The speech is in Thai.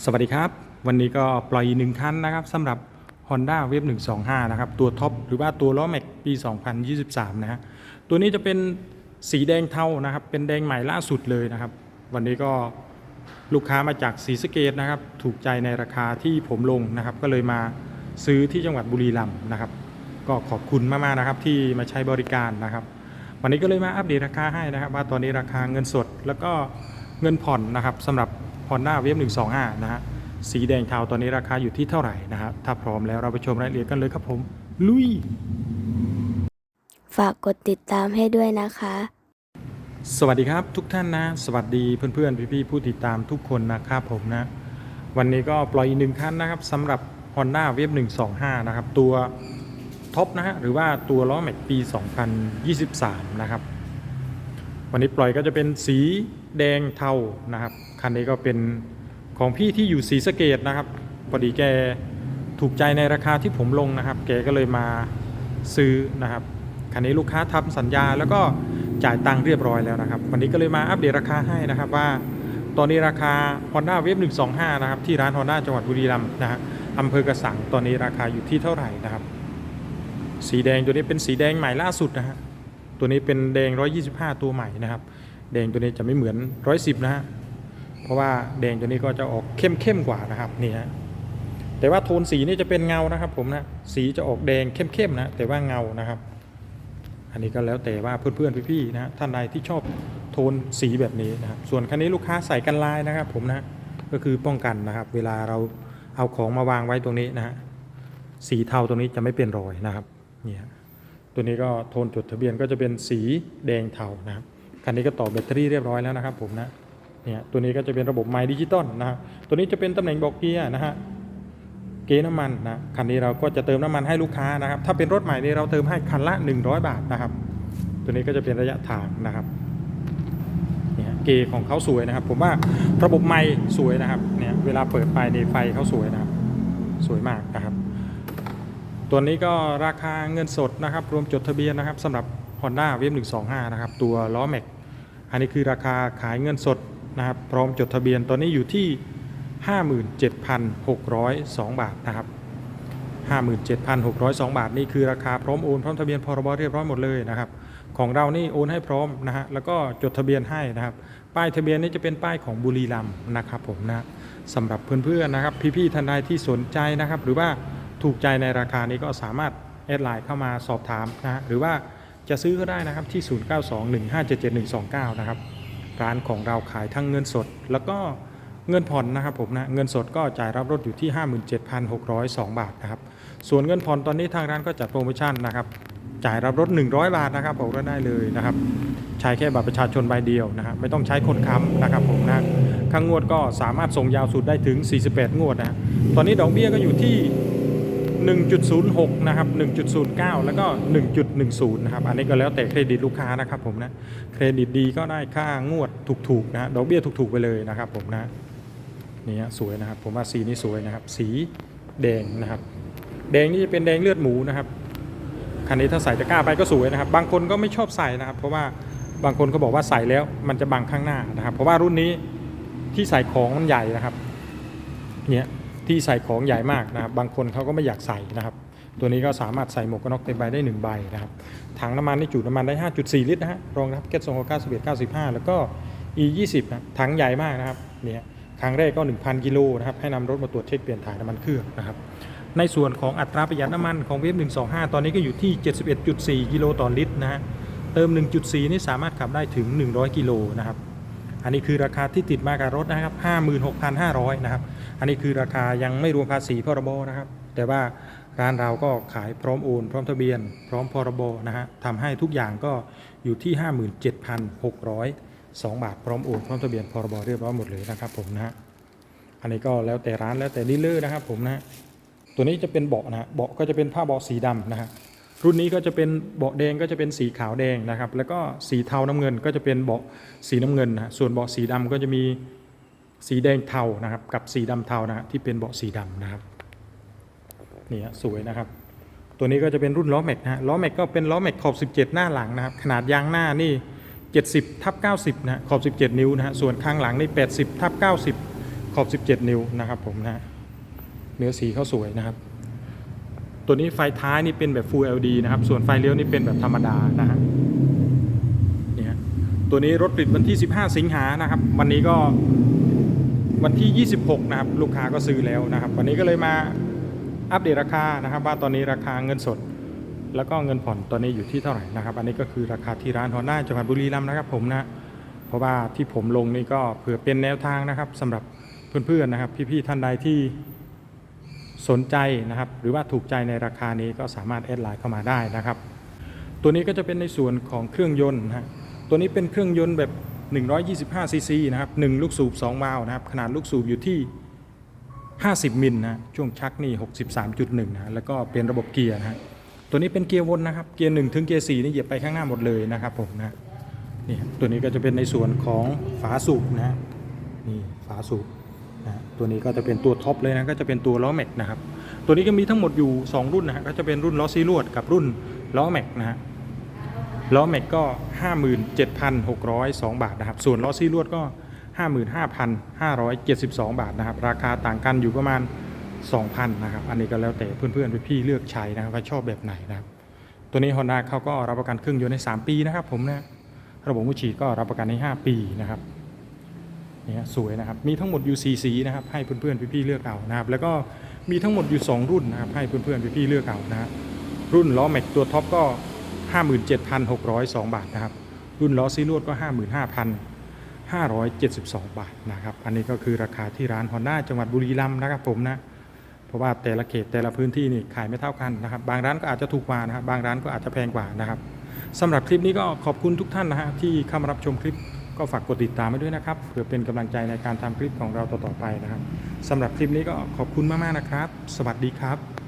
สวัสดีครับ วันนี้ก็ปล่อยอีกหนึ่งคันนะครับสำหรับ Honda w a v e 125 นะครับ ตัวท็อปหรือว่าตัวล้อแม็กปี 2023 นะฮะตัวนี้จะเป็นสีแดงเทานะครับ เป็นแดงใหม่ล่าสุดเลยนะครับ วันนี้ก็ลูกค้ามาจากศรีสะเกดนะครับ ถูกใจในราคาที่ผมลงนะครับ ก็เลยมาซื้อที่จังหวัดบุรีรัมย์นะครับ ก็ขอบคุณมากๆนะครับที่มาใช้บริการนะครับ วันนี้ก็เลยมาอัปเดตราคาให้นะครับ ว่าตอนนี้ราคาเงินสดแล้วก็เงินผ่อนนะครับสำหรับ Honda w a v e 125 นะฮะ สีแดงเทาตอนนี้ราคาอยู่ที่เท่าไหร่นะครับ ถ้าพร้อมแล้วเราไปชมรายละเอียดกันเลยครับผม ลุย ฝากกดติดตามให้ด้วยนะคะ สวัสดีครับทุกท่านนะ สวัสดีเพื่อนๆ พี่ๆ ผู้ติดตามทุกคนนะครับผมนะ วันนี้ก็ปล่อยอีกหนึ่งคันนะครับสำหรับ Honda w a v e 125 นะครับ ตัวท็อปนะฮะหรือว่าตัวล้อแม็กปี 2023 นะครับ วันนี้ปล่อยก็จะเป็นสี แดงเทานะครับ คันนี้ก็เป็นของพี่ที่อยู่สีสะเกตนะครับพอดีแกถูกใจในราคาที่ผมลงนะครับ แกก็เลยมาซื้อนะครับ คันนี้ลูกค้าทำสัญญาแล้วก็จ่ายตังค์เรียบร้อยแล้วนะครับ วันนี้ก็เลยมาอัปเดตราคาให้นะครับว่า ตอนนี้ราคา Honda w a v e 125 นะครับ ที่ร้าน Honda จังหวัดบุรีรัมย์นะฮะอำเภอกระสังตอนนี้ราคาอยู่ที่เท่าไหร่นะครับ สีแดงตัวนี้เป็นสีแดงใหม่ล่าสุดนะฮะตัวนี้เป็นแดง 125 ตัวใหม่นะครับ แดงตัวนี้จะไม่เหมือน 110 นะฮะ เพราะว่าแดงตัวนี้ก็จะออกเข้มเข้มกว่านะครับนี่ฮะ แต่ว่าโทนสีนี่จะเป็นเงานะครับ ผมนะ สีจะออกแดงเข้มเข้มนะ แต่ว่าเงานะครับ อันนี้ก็แล้วแต่ว่าเพื่อนๆพี่ๆนะท่านใดที่ชอบโทนสีแบบนี้นะครับ ส่วนคันนี้ลูกค้าใส่กันลายนะครับ ผมนะ ก็คือป้องกันนะครับ เวลาเราเอาของมาวางไว้ตรงนี้นะฮะ สีเทาตรงนี้จะไม่เป็นรอยนะครับ เนี่ย ตัวนี้ก็โทนจดทะเบียนก็จะเป็นสีแดงเทานะครับ คันนี้ก็ต่อแบตเตอรี่เรียบร้อยแล้วนะครับผมนะเนี่ยตัวนี้ก็จะเป็นระบบไมค์ดิจิตอลนะครับตัวนี้จะเป็นตำแหน่งบอกเกียร์นะฮะเกียร์น้ำมันนะคันนี้เราก็จะเติมน้ำมันให้ลูกค้านะครับ ถ้าเป็นรถใหม่นี่เราเติมให้คันละ 100 บาทนะครับ ตัวนี้ก็จะเป็นระยะทางนะครับเนี่ยเกย์ของเขาสวยนะครับ ผมว่าระบบไมค์สวยนะครับเนี่ยเวลาเปิดไปในไฟเขาสวยนะครับ สวยมากนะครับ ตัวนี้ก็ราคาเงินสดนะครับ รวมจดทะเบียนนะครับสำหรับ Honda w a v e 125 นะครับ ตัวล้อแม็ก อันนี้คือราคาขายเงินสดนะครับ พร้อมจดทะเบียนตอนนี้อยู่ที่ 57,602 บาทนะครับ 57,602 บาท นี่คือราคาพร้อมโอนพร้อมทะเบียนพรบเรียบร้อยหมดเลยนะครับ ของเรานี่โอนให้พร้อมนะฮะแล้วก็จดทะเบียนให้นะครับ ป้ายทะเบียนนี่จะเป็นป้ายของบุรีรัมย์นะครับผมนะสำหรับเพื่อนๆนะครับ พี่ๆท่านใดที่สนใจนะครับ หรือว่าถูกใจในราคานี้ก็สามารถแอดไลน์เข้ามาสอบถามนะฮะหรือว่า จะซื้อก็ได้นะครับที่ 0921577129 นะครับ ร้านของเราขายทั้งเงินสด แล้วก็เงินผ่อนนะครับผมนะเงินสดก็จ่ายรับรถอยู่ที่ 57,602 บาทนะครับ ส่วนเงินผ่อนตอนนี้ทางร้านก็จัดโปรโมชั่นนะครับ จ่ายรับรถ 100 บาทนะครับบอกได้เลยนะครับ ใช้แค่บัตรประชาชนใบเดียวนะครับไม่ต้องใช้คนค้ำนะครับผมนะค่างงวดก็สามารถส่งยาวสุดได้ถึง 48 งวดนะตอนนี้ดอกเบี้ยก็อยู่ที่ 1.06 นะครับ 1.09 แล้วก็ 1.10 นะครับ อันนี้ก็แล้วแต่เครดิตลูกค้านะครับผมนะ เครดิตดีก็ได้ค่างวดถูกๆนะดอกเบี้ยถูกๆไปเลยนะครับผมนะนี่ฮะสวยนะครับ ผมว่าสีนี้สวยนะครับ สีแดงนะครับ แดงนี่จะเป็นแดงเลือดหมูนะครับ คันนี้ถ้าใส่ตะกร้าไปก็สวยนะครับ บางคนก็ไม่ชอบใส่นะครับ เพราะว่าบางคนก็บอกว่าใส่แล้วมันจะบังข้างหน้านะครับ เพราะว่ารุ่นนี้ที่ใส่ของมันใหญ่นะครับ เนี่ย ที่ใส่ของใหญ่มากนะครับบางคนเขาก็ไม่อยากใส่นะครับ ตัวนี้ก็สามารถใส่หมวกกันน็อกเต็มใบได้ 1 ใบนะครับถังน้ำมันนี่จุน้ำมันได้ 5.4 ลิตรนะฮะรองรับเก็ต2 9 1 95 แล้วก็ E 20นะถังใหญ่มากนะครับเนี่ยครั้งแรกก็ 1,000 กิโลนะครับให้นำรถมาตรวจเช็คเปลี่ยนถ่ายน้ำมันเครื่องนะครับในส่วนของอัตราประหยัดน้ำมันของเวฟ125 ตอนนี้ก็อยู่ที่ 71.4 กิโลต่อลิตรนะฮะเติม 1.4 นี่สามารถขับได้ถึง 100 กิโลนะครับ อันนี้คือราคาที่ติดมากับรถนะครับ 56,500 นะครับ อันนี้คือราคายังไม่รวมภาษีพรบนะครับ แต่ว่าร้านเราก็ขายพร้อมโอนพร้อมทะเบียน พร้อมพรบนะฮะทำให้ทุกอย่างก็อยู่ที่ 57,602 บาท พร้อมโอนพร้อมทะเบียนพรบเรียบร้อยหมดเลยนะครับผมนะฮะอันนี้ก็แล้วแต่ร้านแล้วแต่ดีลเลอร์นะครับผมนะฮะตัวนี้จะเป็นเบาะนะฮะเบาะก็จะเป็นผ้าเบาะสีดำนะฮะ รุ่นนี้ก็จะเป็นเบาะแดงก็จะเป็นสีขาวแดงนะครับ แล้วก็สีเทาน้ำเงินก็จะเป็นเบาะสีน้ำเงินนะส่วนเบาะสีดำก็จะมีสีแดงเทานะครับ กับสีดำเทานะฮะที่เป็นเบาะสีดำนะครับนี่ฮะสวยนะครับ ตัวนี้ก็จะเป็นรุ่นล้อแม็กนะฮะล้อแม็กก็เป็นล้อแม็กขอบ 17 หน้าหลังนะครับ ขนาดยางหน้านี่ 70ทับ90นะฮะขอบ 17 นิ้วนะฮะส่วนข้างหลังนี่ 80ทับ90 ขอบ 17 นิ้วนะครับผมนะเนื้อสีเขาสวยนะครับ ตัวนี้ไฟท้ายนี่เป็นแบบ Full LED นะครับ ส่วนไฟเลี้ยวนี่เป็นแบบธรรมดานะฮะนี่ฮะตัวนี้รถผลิตวันที่ 15 สิงหานะครับ วันนี้ก็วันที่ 26 นะครับ ลูกค้าก็ซื้อแล้วนะครับ วันนี้ก็เลยมาอัปเดตราคานะครับ ว่าตอนนี้ราคาเงินสด แล้วก็เงินผ่อนตอนนี้อยู่ที่เท่าไหร่นะครับ อันนี้ก็คือราคาที่ร้านฮอนด้าจังหวัดบุรีรัมย์นะครับ ผมนะเพราะว่าที่ผมลงนี่ก็เผื่อเป็นแนวทางนะครับสำหรับเพื่อนๆนะครับ พี่ๆท่านใดที่ สนใจนะครับ หรือว่าถูกใจในราคานี้ก็สามารถแอดไลน์เข้ามาได้นะครับ ตัวนี้ก็จะเป็นในส่วนของเครื่องยนต์นะฮะตัวนี้เป็นเครื่องยนต์แบบ 125ซีซีนะครับ1ลูกสูบ2วาล์วนะครับ ขนาดลูกสูบอยู่ที่ 50มิลนะช่วงชักนี่63.1นะแล้วก็เป็นระบบเกียร์นะฮะตัวนี้เป็นเกียร์วนนะครับ เกียร์1ถึงเกียร์4นี่เหยียบไปข้างหน้าหมดเลยนะครับผมนะนี่ตัวนี้ก็จะเป็นในส่วนของฝาสูบนะนี่ฝาสูบ นะตัวนี้ก็จะเป็นตัวท็อปเลยนะก็จะเป็นตัวล้อแม็กนะครับตัวนี้ก็มีทั้งหมดอยู่ 2 รุ่นนะฮะก็จะเป็นรุ่นล้อซีลวดกับรุ่นล้อแม็กนะฮะล้อแม็กก็ 57,602 บาทนะครับส่วนล้อซีลวดก็ 55,572 บาทนะครับราคาต่างกันอยู่ประมาณ 2,000นะครับอันนี้ก็แล้วแต่เพื่อนๆพี่ๆเลือกใช้นะครับว่าชอบแบบไหนนะครับตัวนี้ Honda เขาก็รับประกันเครื่องยนต์ใน 3 ปีนะครับผมนะระบบมือฉีก็รับประกันใน 5 ปีนะครับ เนี่ยสวยนะครับ มีทั้งหมดอยู่4สีนะครับ ให้เพื่อนๆพี่ๆเลือกเอานะครับ แล้วก็มีทั้งหมดอยู่ 2 รุ่นนะครับ ให้เพื่อนๆพี่ๆเลือกเอานะรุ่นล้อแม็กตัวท็อปก็ 57,602 บาทนะครับ รุ่นล้อซีรวดก็ 55,572 บาทนะครับ อันนี้ก็คือราคาที่ร้าน Honda จังหวัดบุรีรัมย์นะครับผมนะเพราะว่าแต่ละเขตแต่ละพื้นที่นี่ขายไม่เท่ากันนะครับ บางร้านก็อาจจะถูกกว่านะครับ บางร้านก็อาจจะแพงกว่านะครับสำหรับคลิปนี้ก็ขอบคุณทุกท่านนะฮะที่เข้ามารับชมคลิป ก็ฝากกดติดตามไว้ด้วยนะครับ เพื่อเป็นกำลังใจในการทำคลิปของเราต่อๆไปนะครับสำหรับคลิปนี้ก็ขอบคุณมากๆนะครับ สวัสดีครับ